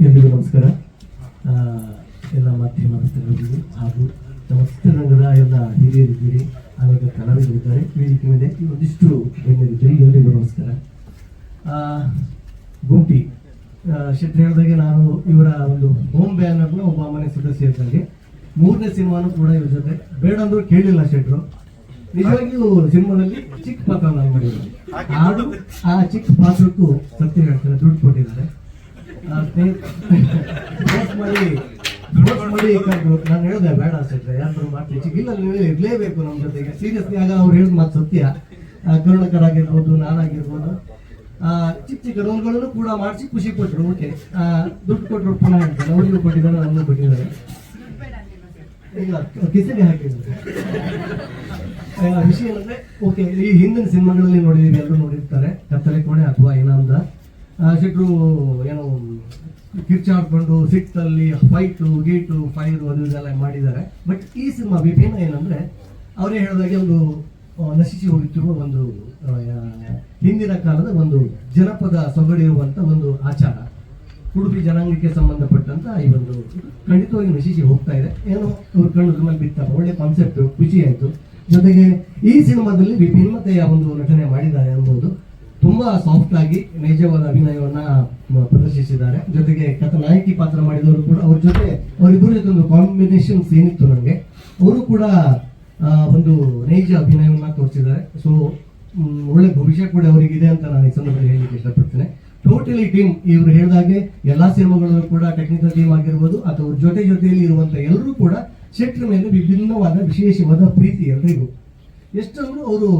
ಎಲ್ರಿಗೂ ನಮಸ್ಕಾರ. ಎಲ್ಲ ಮಾಧ್ಯಮ ಮಿತ್ರರಿಗೂ ಹಾಗೂ ನಮ್ಮ ಚಿತ್ರರಂಗದ ಎಲ್ಲ ಹಿರಿಯರಿದ್ದೀರಿ, ಅನೇಕ ಕಲಾವಿದರಿದ್ದಾರೆ. ವೇದಿಕೆ ಮೇಲೆ ಒಂದಿಷ್ಟು ಗಣ್ಯರಿದ್ದೀರಿ, ಎಲ್ರಿಗೂ ನಮಸ್ಕಾರ. ಗುಂಪಿ ಶೆಟ್ಟರ್ ಶೆಟ್ಟಿ ಹೇಳಿದಾಗೆ ನಾನು ಇವರ ಒಂದು ಹೋಮ್ ಬ್ಯಾನರ್ನ ಒಬ್ಬ ಮನೆ ಸದಸ್ಯ ಇದ್ದಾಗೆ. ಮೂರನೇ ಸಿನಿಮಾನು ಕೂಡ ಇವ್ರ ಜೊತೆ. ಬೇಡ ಅಂದ್ರೂ ಕೇಳಿಲ್ಲ ಶೆಟ್ರು. ನಿಜವಾಗಿಯೂ ಸಿನಿಮಾದಲ್ಲಿ ಚಿಕ್ಕ ಪಾತ್ರ ನಾನು ಮಾಡಿರೋದು. ಆದ್ರೂ ಆ ಚಿಕ್ಕ ಪಾತ್ರಕ್ಕೂ ಸತ್ಯ ಹೇಳ್ತಾರೆ, ದುಡ್ಡು ಕೊಟ್ಟಿದ್ದಾರೆ. ಫೋರ್ಸ್ ಮಾಡಿ ಫೋರ್ಸ್ ಮಾಡಿ. ನಾನು ಹೇಳಿದೆ ಬೇಡ ಅನ್ಸುತ್ತೆ ಯಾರು ಮಾಡ್ತೀವಿ ಇಲ್ಲ, ನೀವು ಇರಲೇಬೇಕು ನಮ್ಮ ಜೊತೆಗೆ. ಸೀರಿಯಸ್ಲಿ ಆಗ ಅವ್ರು ಹೇಳಿದ ಮಾತು ಸತ್ಯ. ಕರುಣಕರ್ ಆಗಿರ್ಬೋದು ನಾನಾಗಿರ್ಬೋದು. ಚಿಕ್ಕ ಚಿಕ್ಕ ರೋಲ್ಗಳನ್ನು ಕೂಡ ಮಾಡಿಸಿ ಖುಷಿ ಕೊಟ್ಟರು ಓಕೆ ದುಡ್ಡು ಕೊಟ್ಟರು ಪುನಃ ಹೇಳ್ತಾರೆ ಅವರಿಗೂ ಕೊಟ್ಟಿದ್ದಾರೆ, ನಮಗೂ ಕೊಟ್ಟಿದ್ದಾರೆ. ಇಲ್ಲ ಕಿಸೆಗೆ ಹಾಕಿದ್ರು. ವಿಷಯ ಏನಂದ್ರೆ ಓಕೆ ಈ ಹಿಂದಿನ ಸಿನಿಮಾಗಳಲ್ಲಿ ನೋಡಿದೀವಿ, ಎಲ್ಲರೂ ನೋಡಿರ್ತಾರೆ. ಕತ್ತಲೆ ಕೋಣೆ ಅಥವಾ ಏನಂದ ಶೆಟ್ರು ಏನೋ ಕಿರ್ಚಾಡ್ಕೊಂಡು ಸಿಟ್ಟಲ್ಲಿ ಫೈಟು ಗೀಟು ಫೈರು ಅದು ಇದೆಲ್ಲ ಮಾಡಿದ್ದಾರೆ. ಬಟ್ ಈ ಸಿನಿಮಾ ವಿಭಿನ್ನ ಏನಂದ್ರೆ, ಅವರೇ ಹೇಳಿದಾಗೆ ಒಂದು ನಶಿಸಿ ಹೋಗುತ್ತಿರುವ ಒಂದು ಹಿಂದಿನ ಕಾಲದ ಒಂದು ಜನಪದ ಸೊಗಡಿರುವಂತ ಒಂದು ಆಚಾರ. ಉಡುಪಿ ಜನಾಂಗಕ್ಕೆ ಸಂಬಂಧಪಟ್ಟಂತ ಈ ಒಂದು ಖಂಡಿತವಾಗಿ ನಶಿಸಿ ಹೋಗ್ತಾ ಇದೆ. ಏನೋ ಇವ್ರ ಕಣ್ಣು ಮೇಲೆ ಬಿತ್ತ ಒಳ್ಳೆ ಕಾನ್ಸೆಪ್ಟ್ ಖುಷಿ ಆಯ್ತು. ಜೊತೆಗೆ ಈ ಸಿನಿಮಾದಲ್ಲಿ ವಿಭಿನ್ನತೆಯ ಒಂದು ನಟನೆ ಮಾಡಿದ್ದಾರೆ ಅನ್ಬೋದು ತುಂಬಾ ಸಾಫ್ಟ್ ಆಗಿ ನೈಜವಾದ ಅಭಿನಯವನ್ನ ಪ್ರದರ್ಶಿಸಿದ್ದಾರೆ. ಜೊತೆಗೆ ಕಥನಾಯಕಿ ಪಾತ್ರ ಮಾಡಿದವರು ಕೂಡ ಅವ್ರ ಜೊತೆ ಅವರಿಬ್ಬರ ಜೊತೆ ಒಂದು ಕಾಂಬಿನೇಷನ್ ಏನಿತ್ತು ನನಗೆ ಅವರು ಕೂಡ ಒಂದು ನೈಜ ಅಭಿನಯವನ್ನ ತೋರಿಸಿದ್ದಾರೆ. ಸೊ ಒಳ್ಳೆ ಭವಿಷ್ಯ ಕೂಡ ಅವರಿಗಿದೆ ಅಂತ ನಾನು ಈ ಸಂದರ್ಭದಲ್ಲಿ ಹೇಳಲಿಕ್ಕೆ ಇಷ್ಟಪಡ್ತೇನೆ. ಟೋಟಲಿ ಟೀಮ್ ಇವರು ಹೇಳಿದಾಗೆ ಎಲ್ಲಾ ಸಿನಿಮಾಗಳಲ್ಲೂ ಕೂಡ ಟೆಕ್ನಿಕಲ್ ಟೀಮ್ ಆಗಿರ್ಬೋದು ಅಥವಾ ಜೊತೆ ಜೊತೆಯಲ್ಲಿ ಇರುವಂತ ಎಲ್ಲರೂ ಕೂಡ ಕ್ಷೇತ್ರ ಮೇಲೆ ವಿಭಿನ್ನವಾದ ವಿಶೇಷವಾದ ಪ್ರೀತಿ ಎಲ್ರಿಗೂ. ಎಷ್ಟಂದ್ರು ಅವರು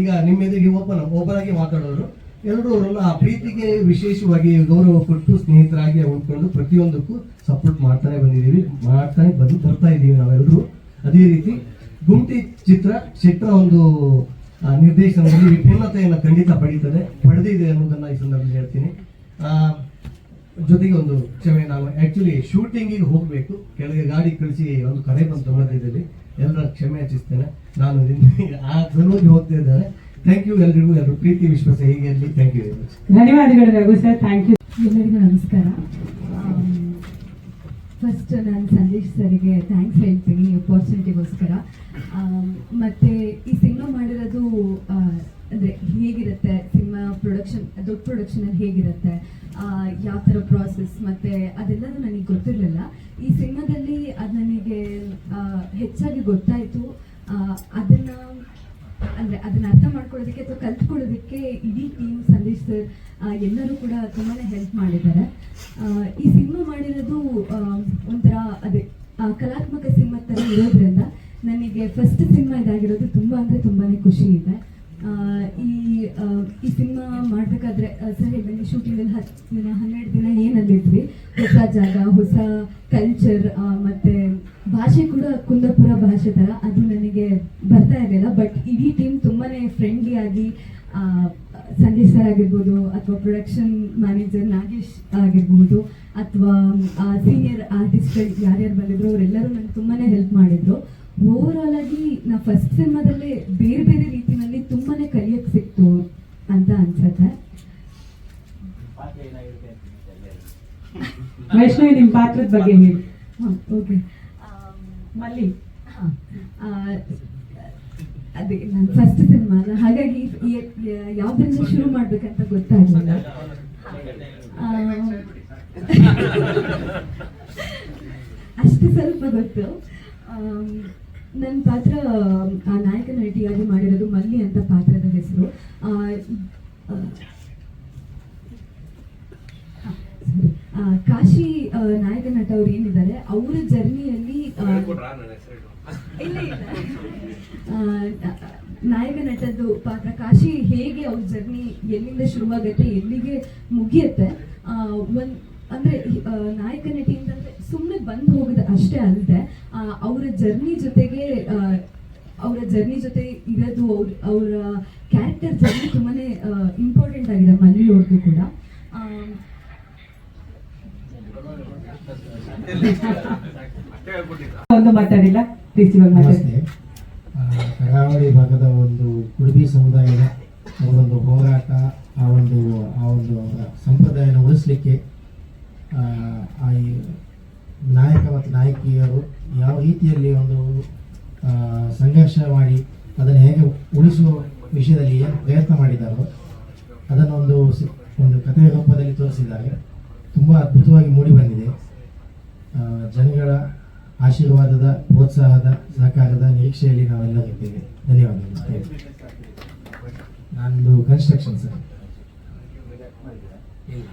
ಈಗ ನಿಮ್ಮ ಎದುರಿಗೆ ಓಪನ್ ಓಪನ್ ಆಗಿ ಮಾತಾಡೋರು ಎಲ್ಲರೂ ಅವರನ್ನ ಆ ಪ್ರೀತಿಗೆ ವಿಶೇಷವಾಗಿ ಗೌರವ ಕೊಟ್ಟು ಸ್ನೇಹಿತರಾಗಿ ಉಳ್ಕೊಂಡು ಪ್ರತಿಯೊಂದಕ್ಕೂ ಸಪೋರ್ಟ್ ಮಾಡ್ತಾನೆ ಬಂದಿದ್ದೀವಿ, ಮಾಡ್ತಾನೆ ಬಂದು ಬರ್ತಾ ಇದ್ದೀವಿ ನಾವೆಲ್ಲರೂ ಅದೇ ರೀತಿ ಗುಂಟಿ ಚಿತ್ರ ಚಿತ್ರ ಒಂದು ನಿರ್ದೇಶನದಲ್ಲಿ ವಿಭಿನ್ನತೆಯನ್ನು ಖಂಡಿತ ಪಡೀತದೆ, ಪಡೆದಿದೆ ಅನ್ನೋದನ್ನ ಈ ಸಂದರ್ಭದಲ್ಲಿ ಹೇಳ್ತೀನಿ. ಜೊತೆಗೆ ಒಂದು ಕ್ಷಮೆ ನಾನು ಆಕ್ಚುಲಿ ಶೂಟಿಂಗಿಗೆ ಹೋಗಬೇಕು. ಕೆಳಗೆ ಗಾಡಿ ಕಳಿಸಿ ಒಂದು ಕರೆ ಬಂತು ಮಧ್ಯದಲ್ಲಿ ಎಲ್ಲರ ಕ್ಷಮೆ ಯಾಚಿಸ್ತೇನೆ ನಾನು ಆ ಸಲುವಾಗಿ ಹೋಗ್ತಾ ಇದ್ದಾರೆ ಥ್ಯಾಂಕ್ ಯು ಎಲ್ರಿಗೂ. ಎಲ್ಲರೂ ಪ್ರೀತಿ ವಿಶ್ವಾಸ ಹೀಗೆ ಇರಲಿ. ಥ್ಯಾಂಕ್ ಯು ವೆರಿ ಮಚ್ ಧನ್ಯವಾದಗಳು ರಘು ಸರ್. ಥ್ಯಾಂಕ್ ಯು ಎಲ್ಲರಿಗೂ ನಮಸ್ಕಾರ. ಫಸ್ಟ್ ನಾನು ಸಂದೇಶ್ ಸರ್ಗೆ ಥ್ಯಾಂಕ್ಸ್ ಹೇಳ್ತೀನಿ ಈ ಅಪಾರ್ಚುನಿಟಿಗೋಸ್ಕರ ಮತ್ತು ಈ ಸಿನಿಮಾ ಮಾಡಿರೋದು ಅಂದರೆ ಅಂದ್ರೆ ಹೇಗಿರುತ್ತೆ? ಸಿನಿಮಾ ಪ್ರೊಡಕ್ಷನ್ ದೊಡ್ಡ ಪ್ರೊಡಕ್ಷನಲ್ಲಿ ಹೇಗಿರುತ್ತೆ? ಯಾವ ಥರ ಪ್ರಾಸೆಸ್ ಮತ್ತು ಅದೆಲ್ಲನೂ ನನಗೆ ಗೊತ್ತಿರಲಿಲ್ಲ. ಈ ಸಿನಿಮಾದಲ್ಲಿ ಅದು ನನಗೆ ಹೆಚ್ಚಾಗಿ ಗೊತ್ತಾಯಿತು. ಅದನ್ನು, ಅಂದ್ರೆ ಅದನ್ನ ಅರ್ಥ ಮಾಡ್ಕೊಳ್ಳೋದಕ್ಕೆ ಅಥವಾ ಕಲ್ತ್ಕೊಳ್ಳೋದಕ್ಕೆ ಇಡೀ ಟೀಮ್ ಸಂದೇಶ್ ಸರ್ ಎಲ್ಲರೂ ಕೂಡ ತುಂಬಾ ಹೆಲ್ಪ್ ಮಾಡಿದ್ದಾರೆ. ಈ ಸಿನಿಮಾ ಮಾಡಿರೋದು ಒಂಥರ ಅದೇ ಕಲಾತ್ಮಕ ಸಿನಿಮಾ ಥರ ಇರೋದ್ರಿಂದ ನನಗೆ ಫಸ್ಟ್ ಸಿನಿಮಾ ಇದಾಗಿರೋದು ತುಂಬ ಅಂದರೆ ತುಂಬಾನೇ ಖುಷಿ ಇದೆ. ಈ ಈ ಸಿನಿಮಾ ಮಾಡಬೇಕಾದ್ರೆ ಸರ್ ಹೇಳಿದಂಗೆ ಶೂಟಿಂಗಲ್ಲಿ ಹತ್ತು ದಿನ, ಹನ್ನೆರಡು ದಿನ ಏನಲ್ಲಿದ್ವಿ ಹೊಸ ಜಾಗ, ಹೊಸ ಕಲ್ಚರ್ ಮತ್ತು ಭಾಷೆ ಕೂಡ ಕುಂದಾಪುರ ಭಾಷೆ ಥರ ಅದು ನನಗೆ ಬರ್ತಾ ಇರಲಿಲ್ಲ ಬಟ್ ಇಡೀ ಟೀಮ್ ತುಂಬಾನೇ ಫ್ರೆಂಡ್ಲಿ ಆಗಿ ಸಂಜಯ್ ಸರ್ ಆಗಿರ್ಬೋದು ಅಥವಾ ಪ್ರೊಡಕ್ಷನ್ ಮ್ಯಾನೇಜರ್ ನಾಗೇಶ್ ಆಗಿರ್ಬೋದು ಅಥವಾ ಸೀನಿಯರ್ ಆರ್ಟಿಸ್ಟ್ಗಳು ಯಾರ್ಯಾರು ಬಂದಿದ್ರು, ಅವರೆಲ್ಲರೂ ನನಗೆ ತುಂಬಾನೇ ಹೆಲ್ಪ್ ಮಾಡಿದ್ರು. ಓವರ್ ಆಲ್ ಆಗಿ ನಾ ಫಸ್ಟ್ ಸಿನಿಮಾದಲ್ಲೇ ಬೇರೆ ಬೇರೆ ರೀತಿನಲ್ಲಿ ತುಂಬಾನೇ ಕಲಿಯಕ್ಕೆ ಸಿಕ್ತು ಅಂತ ಅನ್ಸತ್ತೆ ವೈಷ್ಣವಿ ನಿಮ್ಮ ಪಾತ್ರದ ಬಗ್ಗೆ ಹೇಳಿ. ಓಕೆ. ಮಲ್ಲಿ. ಅದೇ ನನ್ನ ಫಸ್ಟ್ ಸಿನಿಮಾ ಹಾಗಾಗಿ ಯಾವ್ದ್ರಿಂದ ಶುರು ಮಾಡ್ಬೇಕಂತ ಗೊತ್ತಾಗಲಿಲ್ಲ. ಅಷ್ಟು ಸ್ವಲ್ಪ ಗೊತ್ತು. ನನ್ನ ಪಾತ್ರ ಆ, ನಾಯಕ ನಟಿಯಾಗಿ ಮಾಡಿರೋದು ಮಲ್ಲಿ ಅಂತ ಪಾತ್ರದ ಹೆಸರು ಆ, ಆ, ಆ, ಕಾಶಿ ಆ, ನಾಯಕ ನಟ ಅವ್ರು ಏನಿದ್ದಾರೆ ಅವರ ಜರ್ನಿಯಲ್ಲಿ ಇಲ್ಲ ನಾಯಕ ನಟದ್ದು ಪಾತ್ರ ಕಾಶಿ ಹೇಗೆ ಅವ್ರ ಜರ್ನಿ ಎಲ್ಲಿಂದ ಶುರುವಾಗುತ್ತೆ ಎಲ್ಲಿಗೆ ಮುಗಿಯುತ್ತೆ ಒಂದ್ ಅಂದ್ರೆ ನಾಯಕ ನಟಿ ಅಂತಂದ್ರೆ ಸುಮ್ಮನೆ ಬಂದು ಹೋಗೋದು ಅಷ್ಟೇ ಅಲ್ಲದೆ ಅವರ ಜರ್ನಿ ಜೊತೆಗೆ ಅವರ ಜರ್ನಿ ಜೊತೆ ಇರೋದು ಅವ್ರ ಅವರ ಕ್ಯಾರೆಕ್ಟರ್ ಜರ್ನಿ ತುಂಬಾನೇ ಒಂದು ಮಾತಾಡಿಲ್ಲ. ಕರಾವಳಿ ಭಾಗದ ಒಂದು ಕುಡುಬಿ ಸಮುದಾಯದ ಅವರೊಂದು ಹೋರಾಟ, ಆ ಒಂದು ಆ ಒಂದು ಸಂಪ್ರದಾಯನ ಉಳಿಸ್ಲಿಕ್ಕೆ ನಾಯಕ ಮತ್ತು ನಾಯಕಿಯರು ಯಾವ ರೀತಿಯಲ್ಲಿ ಒಂದು ಸಂಘರ್ಷ ಮಾಡಿ ಅದನ್ನು ಹೇಗೆ ಉಳಿಸುವ ವಿಷಯದಲ್ಲಿ ಏನು ಪ್ರಯತ್ನ ಮಾಡಿದಾರೋ ಅದನ್ನು ಒಂದು ಒಂದು ಕಥೆಯ ರೂಪದಲ್ಲಿ ತೋರಿಸಿದ್ದಾರೆ. ತುಂಬ ಅದ್ಭುತವಾಗಿ ಮೂಡಿ ಬಂದಿದೆ. ಜನಗಳ ಆಶೀರ್ವಾದದ ಪ್ರೋತ್ಸಾಹದ ಸಹಕಾರದ ನಿರೀಕ್ಷೆಯಲ್ಲಿ ನಾವೆಲ್ಲ ಇದ್ದೇವೆ. ಧನ್ಯವಾದಗಳು. ನಂದು ಕನ್ಸ್ಟ್ರಕ್ಷನ್ ಸರ್ ಇಲ್ಲ.